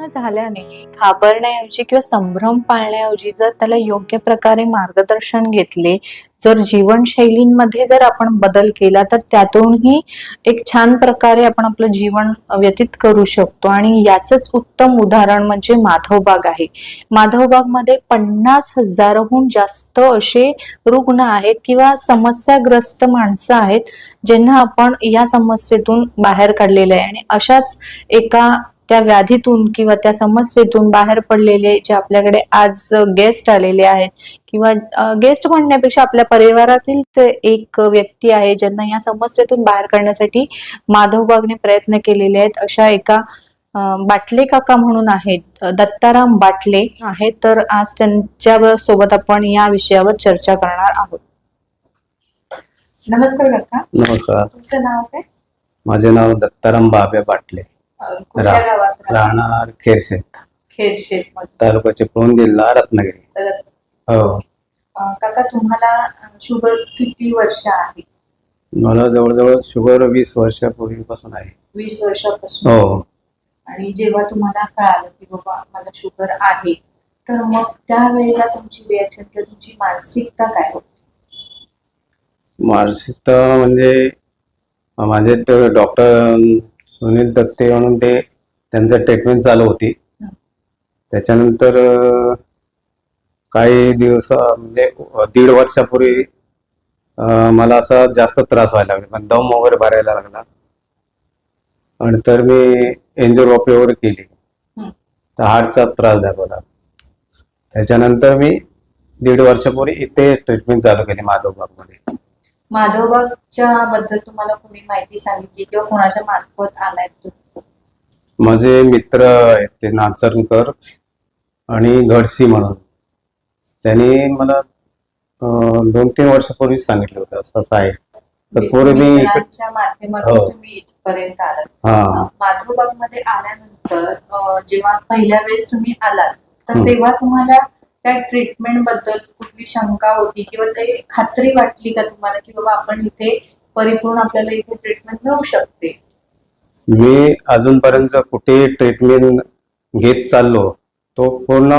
प्रसन्न झाल्याने घाबरण्याऐवजी किंवा संभ्रम पाळण्याऐवजी जर त्याला योग्य प्रकारे मार्गदर्शन घेतले जर जीवनशैलींमध्ये जर आपण बदल केला तर त्यातूनही एक छान प्रकारे आपण आपलं जीवन व्यतीत करू शकतो. आणि याचंच उत्तम उदाहरण म्हणजे माधवबाग आहे. माधवबागमध्ये पन्नास हजारहून जास्त असे रुग्ण आहेत किंवा समस्याग्रस्त माणसं आहेत ज्यांना आपण या समस्येतून बाहेर काढलेलं आहे. आणि अशाच एका त्या व्याधीतून किंवा त्या समस्येतून बाहेर पडलेले जे आपल्याकडे आज गेस्ट आलेले आहेत किंवा गेस्ट म्हणण्यापेक्षा आपल्या परिवारातील ते एक व्यक्ती आहे ज्यांना या समस्येतून बाहेर काढण्यासाठी माधव बागने प्रयत्न केलेले आहेत. अशा एका बाटले काका म्हणून आहेत दत्ताराम बाटले आहेत. तर आज त्यांच्यासोबत आपण या विषयावर चर्चा करणार आहोत. नमस्कार काका. नमस्कार. तुमचं नाव काय? माझे नाव दत्ताराम बाबे बाटले. गावात राहणार खेरशेत. खेडशेत तालुका चिपळूण जिल्हा रत्नागिरी. हो. अं, काका तुम्हाला शुगर किती वर्ष आहे? मला जवळजवळ शुगर वीस वर्षापूर्वीपासून आहे. वीस वर्षापासून. हो. आणि जेव्हा तुम्हाला कळालं की बाबा मला शुगर आहे तर मग त्यावेळेला तुमची रिॲक्शन किंवा तुमची मानसिकता काय होती? मानसिकता म्हणजे माझे डॉक्टर सुनील दत्ते म्हणून ते त्यांचं ट्रीटमेंट चालू होती. त्याच्यानंतर काही दिवस म्हणजे दीड वर्षापूर्वी मला असा जास्त त्रास व्हायला लागला. म्हणजे दम वगैरे भरायला लागला. आणि तर मी एन्जिओग्राफी वगैरे केली. तर हार्टचा त्रास दाखवला त्याच्यानंतर मी दीड वर्षापूर्वी इथे ट्रीटमेंट चालू केली माधवबागमध्ये. माधवबागच्या बद्दल तुम्हाला कोणी माहिती सांगितली किंवा कोणाच्या मार्फत आलाय माझे मित्र आहेत ते नाचरणकर आणि घडसी म्हणून. त्यांनी मला दोन तीन वर्षापूर्वी सांगितलं होतं असं असं आहे. तर पूर्वी मी इकडे- मित्रांच्या माध्यमातून हो. तुम्ही इथपर्यंत आलात. माधवबागमध्ये आल्यानंतर जेव्हा पहिल्या वेळेस तुम्ही आलात तर. तेव्हा तुम्हाला त्या ट्रीटमेंटबद्दल कुठली शंका होती? किंवा काही खात्री वाटली का तुम्हाला की बाबा आपण इथे परिपूर्ण आपल्याला इथे ट्रीटमेंट मिळू शकते? मी अजूनपर्यंत कुठे ट्रीटमेंट घेत चाललो तो पूर्ण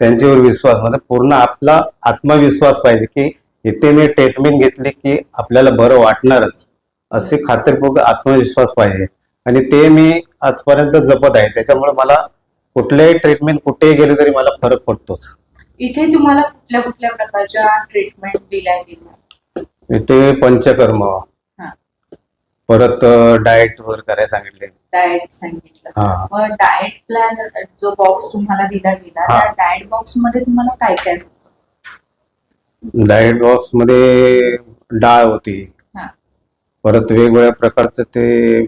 त्यांच्यावर विश्वास म्हणजे पूर्ण आपला आत्मविश्वास पाहिजे की इथे मी ट्रीटमेंट घेतली की आपल्याला बरं वाटणारच असे खात्रीपूर्वक आत्मविश्वास पाहिजे. आणि ते मी आजपर्यंत जपत आहे त्याच्यामुळे मला कुठल्याही ट्रीटमेंट कुठेही गेले तरी मला फरक पडतोच. इथे तुम्हाला कुठल्या कुठल्या प्रकारच्या ट्रीटमेंट दिल्या गेल्या? इथे पंचकर्म. परत डाएट वगैरे करायला सांगितले. डाएट सांगितलं. हा. मग डाएट प्लॅन जो बॉक्स तुम्हाला दिला गेला. त्या डाएट बॉक्समध्ये तुम्हाला काय काय डाएट बॉक्समध्ये डाळ होती. हा. परत वेगवेगळ्या प्रकारचं ते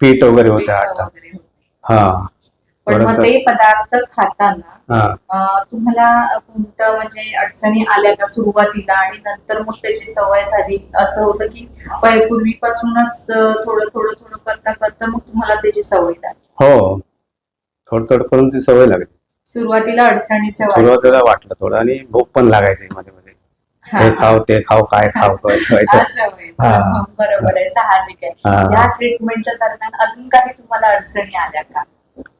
पीठ वगैरे होते आटा वगैरे होतं. हा. पण मग ते पदार्थ खाताना तुम्हाला कोणतं म्हणजे अडचणी आल्या का सुरुवातीला? आणि नंतर मग त्याची सवय झाली. असं होतं की पूर्वीपासूनच थोडं थोडं थोडं करता करता मग तुम्हाला त्याची सवय लागली. हो. थोडं थोडं करून ती सवय लागली. सुरुवातीला अडचणीचं वाटलं. सुरुवातीला वाटलं थोडं आणि भूक पण लागायची मध्ये मध्ये. हा. खाव ते खाव काय खाव बरोबर आहे साहजिक आहे. या ट्रीटमेंटच्या दरम्यान अजून काही तुम्हाला अडचणी आल्या का?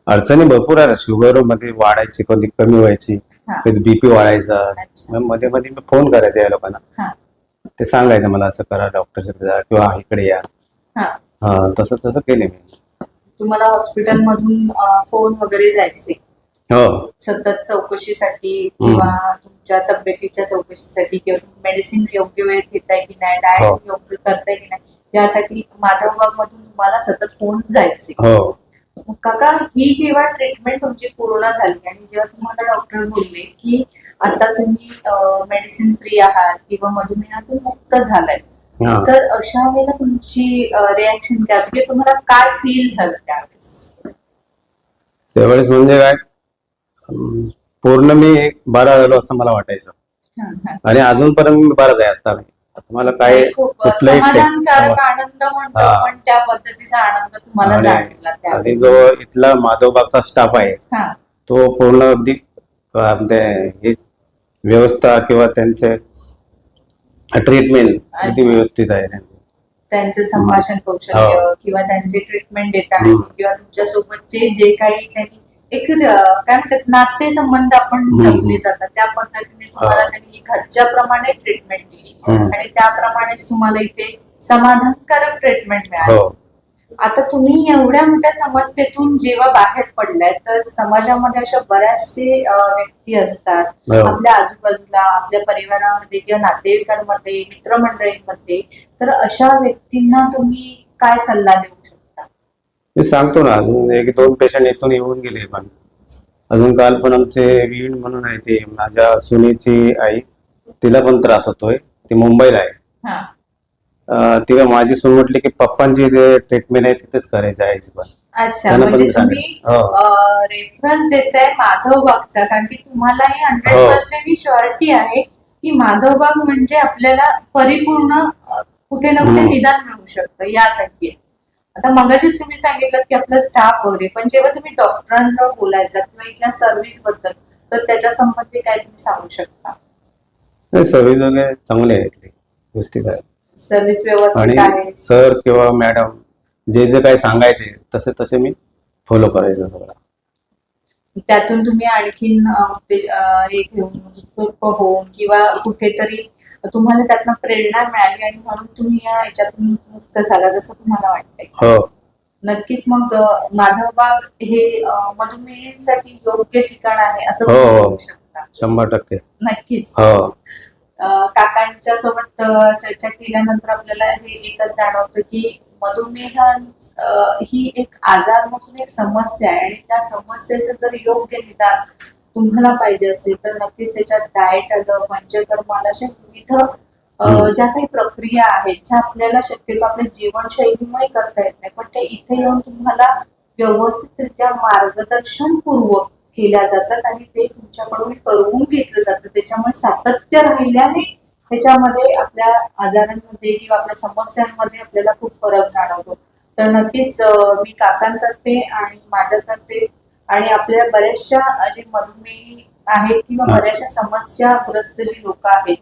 अडचणी भरपूर आल्या शुगरमध्ये वाढायची कधी कमी व्हायची हा. कधी बीपी वाढायचा. मध्ये मध्ये मी फोन करायचा या लोकांना. हा. ते सांगायचं मला असं करा डॉक्टरकडे जा किंवा इकडे या. हा. हा तसं तसं केले मी. तुम्हाला हॉस्पिटल मधून फोन वगैरे जायचे? हो. सतत चौकशीसाठी किंवा तुमच्या तब्येतीच्या चौकशीसाठी किंवा मेडिसिन योग्य वेळ घेताय की नाही हो. डाएट योग्य करताय की नाही? यासाठी माधवबाग मधून तुम्हाला सतत फोन जायचे. हो. काका ही जेव्हा ट्रीटमेंट तुमची पूर्ण झाली आणि जेव्हा तुम्हाला डॉक्टर बोलले की आता तुम्ही मेडिसिन फ्री आहात किंवा मधुमेहातून मुक्त झालाय तर अशा वेळेला तुमची रिॲक्शन काय? किंवा तुम्हाला काय फील झालं त्यावेळेस? त्यावेळेस म्हणजे काय? पूर्ण मी बरा झालो असं मला वाटायचं. आणि अजूनपर्यंत मी बराच आहे आता आता मला काय खूप कुठलंही ते- समाधानकारक आनंद म्हणतो हा. पण त्या पद्धतीचा आनंद तुम्हाला जाणवला आणि आणि त्यावेळेस. जो इथला माधवबागचा स्टाफ आहे हा, तो पूर्ण अगदी अं, ते हे व्यवस्था किंवा त्यांचे ट्रीटमेंट किती व्यवस्थित आहे त्यांचे त्यांचे संभाषण कौशल्य हो. किंवा त्यांचे ट्रीटमेंट हम्म. किंवा तुमच्या सोबतचे जे काही त्यांनी एक काय म्हणतात नाते संबंध आपण. जपले जातात त्या पद्धतीने तुम्हाला. त्यांनी घरच्या प्रमाणे ट्रीटमेंट दिली. आणि त्याप्रमाणेच तुम्हाला इथे समाधानकारक ट्रीटमेंट मिळाली हो आता तुम्ही एवढ्या मोठ्या समस्येतून जेव्हा बाहेर पडलाय तर समाजामध्ये अशा बऱ्याचशे व्यक्ती असतात हो. आपल्या आजूबाजूला आपल्या परिवारामध्ये किंवा नातेवाईकांमध्ये मित्रमंडळींमध्ये तर अशा व्यक्तींना तुम्ही काय सल्ला देऊ शकता मी सांगतो ना अजून एक दोन पेशंट इथून येऊन गेले पण अजून काल पण आमचे विण म्हणून आहे ते माझ्या सुनेची आई तिला पण त्रास होतोय ती मुंबईला आहे हा तेव्हा माझी सून म्हटली की पप्पांची जे ट्रीटमेंट आहे तिथेच करायची आहे आईची पण अच्छा म्हणजे तुम्ही सांगेन. हो. रेफरन्स देताय माधव बागचा कारण की तुम्हाला ही हंड्रेड हो. पर्सेंट शुअरिटी आहे की माधव बाग म्हणजे आपल्याला परिपूर्ण कुठे ना कुठे. निदान मिळू शकतं यासाठी आहे. आता मगाशीच तुम्ही सांगितलं की आपला स्टाफ वगैरे पण जेव्हा तुम्ही डॉक्टरांजवळ बोलायचा किंवा इथल्या सर्व्हिसबद्दल तर त्याच्या संबंधी काय तुम्ही सांगू शकता? सर्व्हिस वगैरे चांगले आहेत व्यवस्थित आहेत. सर्व्हिस व्यवस्थित आहे. आणि सर किंवा मॅडम जे जे काही सांगायचे तसे तसे मी फॉलो करायचं सगळं. त्यातून तुम्ही आणखीन अ, ते, अ, हे घेऊन होऊन किंवा कुठेतरी तुम्हाला त्यातनं प्रेरणा मिळाली आणि म्हणून तुम्ही या याच्यातून मुक्त झाला जसं तुम्हाला वाटतंय. हो. नक्कीच मग माधवबाग हे मधुमेहींसाठी योग्य ठिकाण आहे असं हो, हो. म्हणू शकता. शंभर टक्के. नक्कीच. हो. काकांच्या सोबत चर्चा केल्यानंतर आपल्याला हे एकच जाणवतं की मधुमेह ही एक आजार नसून एक समस्या आहे आणि त्या समस्येचं जर योग्य निदान तुम्हाला पाहिजे असेल तर नक्कीच त्याच्यात डाएट आलं पंचकर्म आलं अशा विविध. ज्या काही प्रक्रिया आहेत ज्या आपल्याला शक्यतो आपल्या जीवनशैलीमुळे करता येत नाही. पण ते इथे येऊन तुम्हाला व्यवस्थितरित्या मार्गदर्शन पूर्वक केल्या जातात आणि ते तुमच्याकडून करून घेतलं जातं. त्याच्यामुळे सातत्य राहिल्याने त्याच्यामध्ये आपल्या आजारांमध्ये किंवा आपल्या समस्यांमध्ये आपल्याला खूप फरक जाणवतो. तर नक्कीच मी काकांतर्फे आणि माझ्यातर्फे आणि आपल्या बऱ्याचशा जे मधुमेही आहेत किंवा. बऱ्याचशा समस्याग्रस्त जी लोक आहेत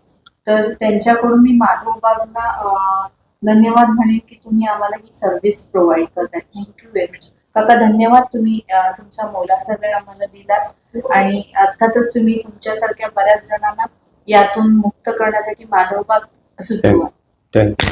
तर त्यांच्याकडून मी माधवबागना अं, धन्यवाद म्हणेन की तुम्ही आम्हाला ही सर्व्हिस प्रोव्हाइड करताय. थँक्यू व्हेरी मच काका धन्यवाद तुम्ही अं, तुमचा मोलाचा वेळ आम्हाला दिला आणि अर्थातच तुम्ही तुमच्यासारख्या बऱ्याच जणांना यातून मुक्त करण्यासाठी माधवबाग सुचवा. थँक्यू